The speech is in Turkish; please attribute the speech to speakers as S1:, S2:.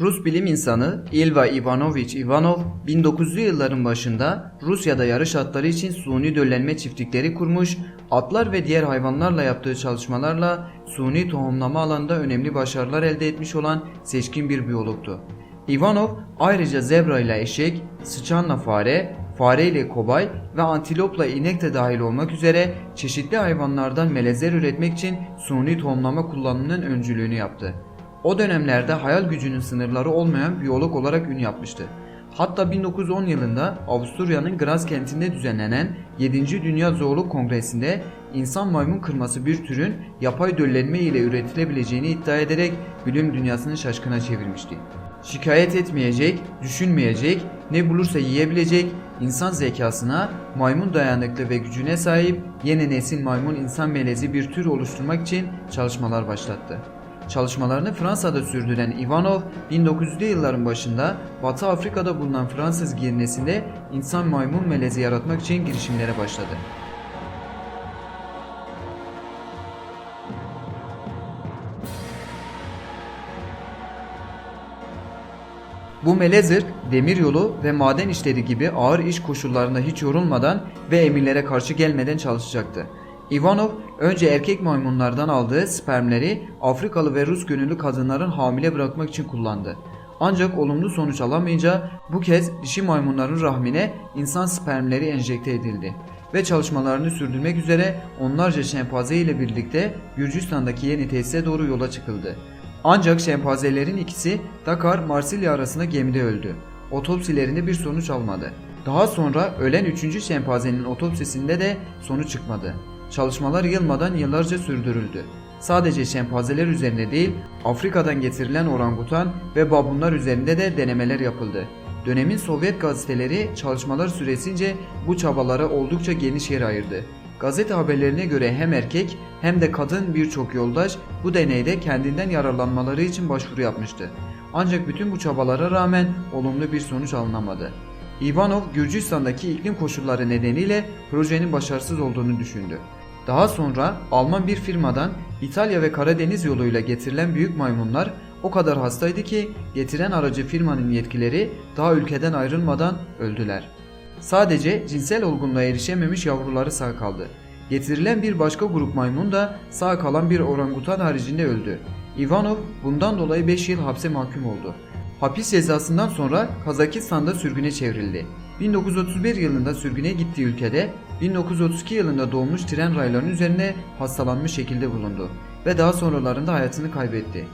S1: Rus bilim insanı Ilva Ivanovich Ivanov 1900'lü yılların başında Rusya'da yarış atları için suni döllenme çiftlikleri kurmuş, atlar ve diğer hayvanlarla yaptığı çalışmalarla suni tohumlama alanında önemli başarılar elde etmiş olan seçkin bir biyologtu. Ivanov ayrıca zebra ile eşek, sıçanla fare, fare ile kobay ve antilopla inek de dahil olmak üzere çeşitli hayvanlardan melezler üretmek için suni tohumlama kullanımının öncülüğünü yaptı. O dönemlerde hayal gücünün sınırları olmayan biyolog olarak ün yapmıştı. Hatta 1910 yılında Avusturya'nın Graz kentinde düzenlenen 7. Dünya Zoolog Kongresi'nde insan maymun kırması bir türün yapay döllenme ile üretilebileceğini iddia ederek bilim dünyasını şaşkına çevirmişti. Şikayet etmeyecek, düşünmeyecek, ne bulursa yiyebilecek, insan zekasına, maymun dayanıklı ve gücüne sahip yeni nesil maymun insan melezi bir tür oluşturmak için çalışmalar başlattı. Çalışmalarını Fransa'da sürdüren Ivanov 1900'lü yılların başında Batı Afrika'da bulunan Fransız Girnesi'nde insan maymun melezi yaratmak için girişimlere başladı. Bu melez ırk demiryolu ve maden işleri gibi ağır iş koşullarında hiç yorulmadan ve emirlere karşı gelmeden çalışacaktı. Ivanov önce erkek maymunlardan aldığı spermleri Afrikalı ve Rus gönüllü kadınların hamile bırakmak için kullandı. Ancak olumlu sonuç alamayınca bu kez dişi maymunların rahmine insan spermleri enjekte edildi ve çalışmalarını sürdürmek üzere onlarca şempanze ile birlikte Gürcistan'daki yeni tesise doğru yola çıkıldı. Ancak şempanzelerin ikisi Dakar Marsilya arasında gemide öldü. Otopsilerinde bir sonuç almadı. Daha sonra ölen 3. şempanzenin otopsisinde de sonuç çıkmadı. Çalışmalar yılmadan yıllarca sürdürüldü. Sadece şempanzeler üzerinde değil, Afrika'dan getirilen orangutan ve babunlar üzerinde de denemeler yapıldı. Dönemin Sovyet gazeteleri çalışmalar süresince bu çabalara oldukça geniş yer ayırdı. Gazete haberlerine göre hem erkek hem de kadın birçok yoldaş bu deneyde kendinden yararlanmaları için başvuru yapmıştı. Ancak bütün bu çabalara rağmen olumlu bir sonuç alınamadı. Ivanov Gürcistan'daki iklim koşulları nedeniyle projenin başarısız olduğunu düşündü. Daha sonra Alman bir firmadan İtalya ve Karadeniz yoluyla getirilen büyük maymunlar o kadar hastaydı ki getiren aracı firmanın yetkileri daha ülkeden ayrılmadan öldüler. Sadece cinsel olgunluğa erişememiş yavruları sağ kaldı. Getirilen bir başka grup maymun da sağ kalan bir orangutan haricinde öldü. Ivanov bundan dolayı 5 yıl hapse mahkum oldu. Hapis cezasından sonra Kazakistan'da sürgüne çevrildi. 1931 yılında sürgüne gittiği ülkede 1932 yılında doğmuş tren raylarının üzerine hastalanmış şekilde bulundu ve daha sonralarında hayatını kaybetti.